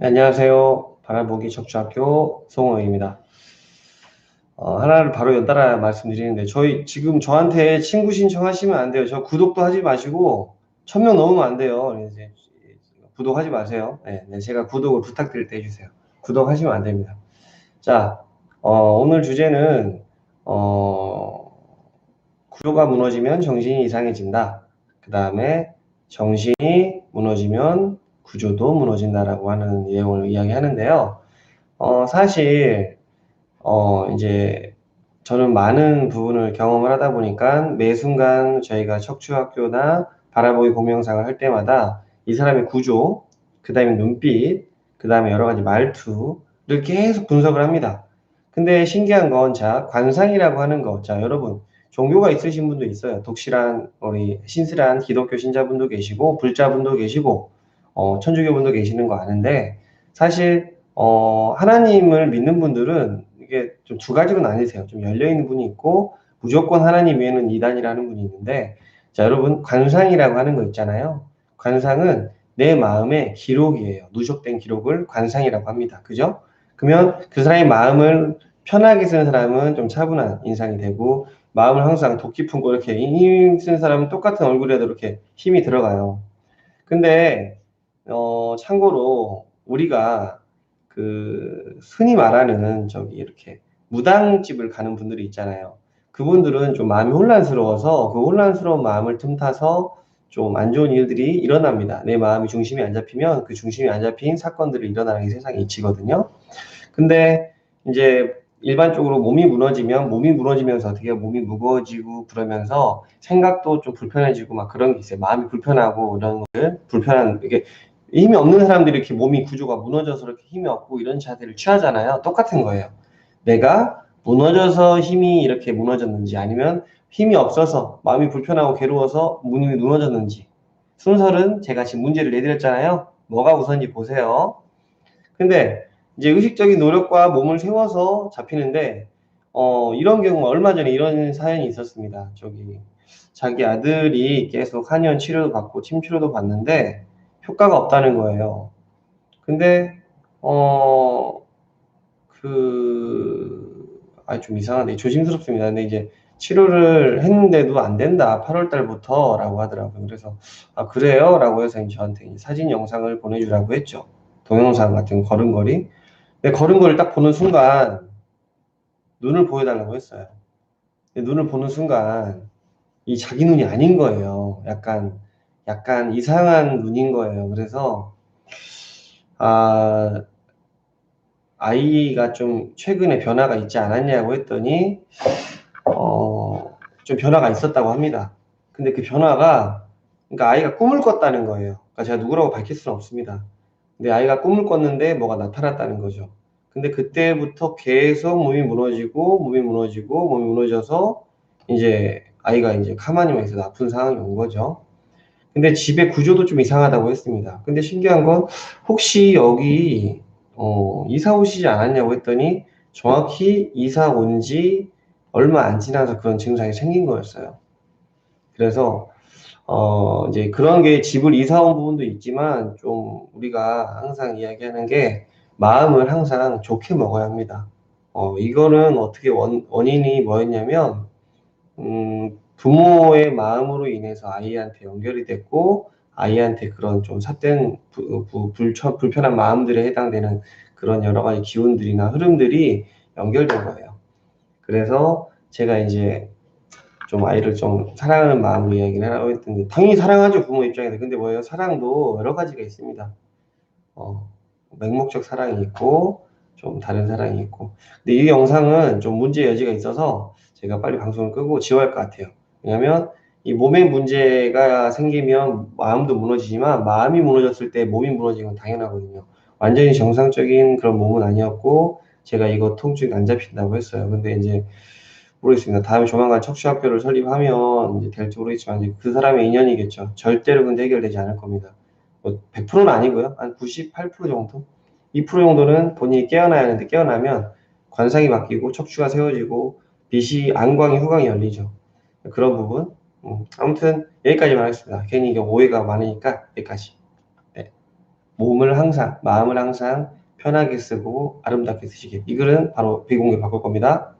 네, 안녕하세요. 바라보기 척추학교 송호입니다. 어, 하나를 바로 연달아 말씀드리는데 저희 지금 저한테 친구 신청하시면 안 돼요. 저 구독도 하지 마시고 천명 넘으면 안 돼요. 이제 구독하지 마세요. 네, 네, 제가 구독을 부탁드릴 때 해주세요. 구독하시면 안 됩니다. 자, 어, 오늘 주제는 어, 구조가 무너지면 정신이 이상해진다. 그 다음에 정신이 무너지면 구조도 무너진다라고 하는 내용을 이야기하는데요. 어, 사실 어, 이제 저는 많은 부분을 경험을 하다 보니까 매 순간 저희가 척추학교나 바라보기 공명상을 할 때마다 이 사람의 구조, 그 다음에 눈빛, 그 다음에 여러 가지 말투를 계속 분석을 합니다. 근데 신기한 건, 자, 관상이라고 하는 거. 자, 여러분, 종교가 있으신 분도 있어요. 독실한, 우리 신실한 기독교 신자분도 계시고, 불자분도 계시고, 어, 천주교 분도 계시는 거 아는데, 사실, 어, 하나님을 믿는 분들은 이게 좀 두 가지로 나뉘세요. 좀 열려 있는 분이 있고, 무조건 하나님 외에는 이단이라는 분이 있는데, 자, 여러분, 관상이라고 하는 거 있잖아요. 관상은 내 마음의 기록이에요. 누적된 기록을 관상이라고 합니다. 그죠? 그러면 그 사람의 마음을 편하게 쓰는 사람은 좀 차분한 인상이 되고, 마음을 항상 독 깊은 거 이렇게 힘 쓰는 사람은 똑같은 얼굴에도 이렇게 힘이 들어가요. 근데, 어, 참고로 우리가 그 흔히 말하는 저기 이렇게 무당집을 가는 분들이 있잖아요. 그분들은 좀 마음이 혼란스러워서 그 혼란스러운 마음을 틈타서 좀 안 좋은 일들이 일어납니다. 내 마음이 중심이 안 잡히면 그 중심이 안 잡힌 사건들이 일어나는 게 세상의 이치거든요. 근데 이제 일반적으로 몸이 무너지면 몸이 무너지면서 어떻게 몸이 무거워지고 그러면서 생각도 좀 불편해지고 막 그런 게 있어요. 마음이 불편하고 이런 거를 불편한 이게 힘이 없는 사람들이 이렇게 몸이 구조가 무너져서 이렇게 힘이 없고 이런 자세를 취하잖아요. 똑같은 거예요. 내가 무너져서 힘이 이렇게 무너졌는지 아니면 힘이 없어서 마음이 불편하고 괴로워서 몸이 무너졌는지 순서는 제가 지금 문제를 내드렸잖아요. 뭐가 우선인지 보세요. 근데 이제 의식적인 노력과 몸을 세워서 잡히는데 어, 이런 경우 얼마 전에 이런 사연이 있었습니다. 저기 자기 아들이 계속 한의원 치료도 받고 침 치료도 받는데 효과가 없다는 거예요. 근데 어 그, 아, 좀 이상한데, 조심스럽습니다. 근데 이제 치료를 했는데도 안 된다. 8월 달부터 라고 하더라고요. 그래서, 아, 그래요? 라고 해서 저한테 사진 영상을 보내주라고 했죠. 동영상 같은 걸음걸이. 근데 걸음걸이를 딱 보는 순간, 눈을 보여달라고 했어요. 눈을 보는 순간, 이 자기 눈이 아닌 거예요. 약간, 약간 이상한 눈인 거예요. 그래서, 아, 아이가 좀 최근에 변화가 있지 않았냐고 했더니, 어, 좀 변화가 있었다고 합니다. 근데 그 변화가, 그러니까 아이가 꿈을 꿨다는 거예요. 그러니까 제가 누구라고 밝힐 수는 없습니다. 근데 아이가 꿈을 꿨는데 뭐가 나타났다는 거죠. 근데 그때부터 계속 몸이 무너지고, 몸이 무너지고, 몸이 무너져서, 이제 아이가 이제 가만히만 있어도 아픈 상황이 온 거죠. 근데 집의 구조도 좀 이상하다고 했습니다. 근데 신기한 건 혹시 여기 어, 이사 오시지 않았냐고 했더니 정확히 이사 온 지 얼마 안 지나서 그런 증상이 생긴 거였어요. 그래서 어, 이제 그런 게 집을 이사 온 부분도 있지만 좀 우리가 항상 이야기하는 게 마음을 항상 좋게 먹어야 합니다. 어, 이거는 어떻게 원, 원인이 뭐였냐면 음, 부모의 마음으로 인해서 아이한테 연결이 됐고 아이한테 그런 좀 삿된 부, 부, 불편, 불편한 마음들에 해당되는 그런 여러 가지 기운들이나 흐름들이 연결된 거예요. 그래서 제가 이제 좀 아이를 좀 사랑하는 마음으로 이야기를 하고 했는데 당연히 사랑하죠 부모 입장에서. 근데 뭐예요 사랑도 여러 가지가 있습니다. 어, 맹목적 사랑이 있고 좀 다른 사랑이 있고. 근데 이 영상은 좀 문제 여지가 있어서 제가 빨리 방송을 끄고 지워야 할 것 같아요 왜냐면 이 몸에 문제가 생기면 마음도 무너지지만 마음이 무너졌을 때 몸이 무너지는 건 당연하거든요. 완전히 정상적인 그런 몸은 아니었고 제가 이거 통증이 안 잡힌다고 했어요. 근데 이제 모르겠습니다. 다음에 조만간 척추학교를 설립하면 이제 될지 모르겠지만 이제 그 사람의 인연이겠죠. 절대로 근데 해결되지 않을 겁니다. 뭐 100%는 아니고요. 한 98% 정도? 2% 정도는 본인이 깨어나야 하는데 깨어나면 관상이 바뀌고 척추가 세워지고 빛이 안광이 후광이 열리죠. 그런 부분 음, 아무튼 여기까지만 하겠습니다. 괜히 오해가 많으니까 여기까지. 네. 몸을 항상, 마음을 항상 편하게 쓰고 아름답게 쓰시게. 이 글은 바로 비공개 바꿀 겁니다.